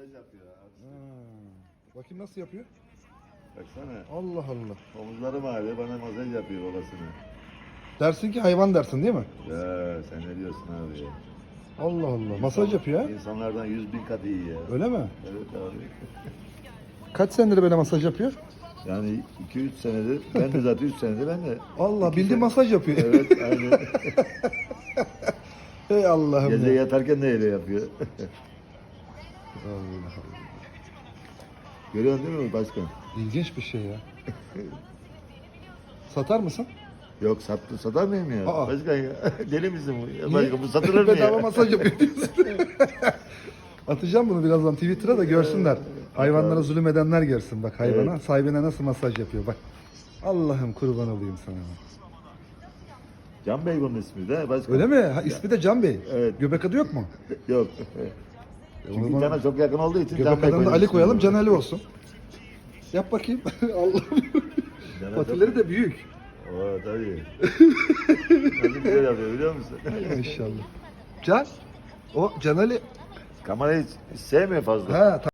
Masaj yapıyor. abi. Bakayım nasıl yapıyor? Baksana. Allah Allah. Omuzlarım ağrıyor. Bana masaj yapıyor babasını. Dersin ki hayvan dersin değil mi? Ya sen ne diyorsun abi ya? Allah Allah. Masaj yapıyor ha. İnsanlardan yüz bin kat iyi ya. Öyle mi? Evet abi. Kaç senedir böyle masaj yapıyor? Yani 2-3 senedir, ben de zaten 3 senedir ben de. Allah İki bildiğin sene- masaj yapıyor. Evet aynen. Ey Allah'ım Gece ya. yatarken de öyle yapıyor. Allah Allah. Görüyorsun değil mi başkan? İlginç bir şey ya. Satar mısın? Yok sattı satar mıyım ya? Aa. Başkan ya. Deli misin bu? Ya başkan bu satılır mı Bedava ya? masaj yapıyor diyorsun. Atacağım bunu birazdan Twitter'a da görsünler. Hayvanlara zulüm edenler görsün bak hayvana. Sahibine nasıl masaj yapıyor bak. Allah'ım kurban olayım sana. Can Bey bunun ismi de başkan. Öyle mi? Ha, ismi de Can Bey. Evet. Göbek adı yok mu? Yok. Çünkü zaman cana çok yakın olduğu için Can Göbek Bey adını da Ali koyalım Can Ali olsun. Yap bakayım. Allah'ım. Cana Patileri de büyük. Oo tabii. Nasıl güzel yapıyor biliyor musun? İnşallah. Can. O Can Ali. Kamerayı hiç sevmiyor fazla. Ha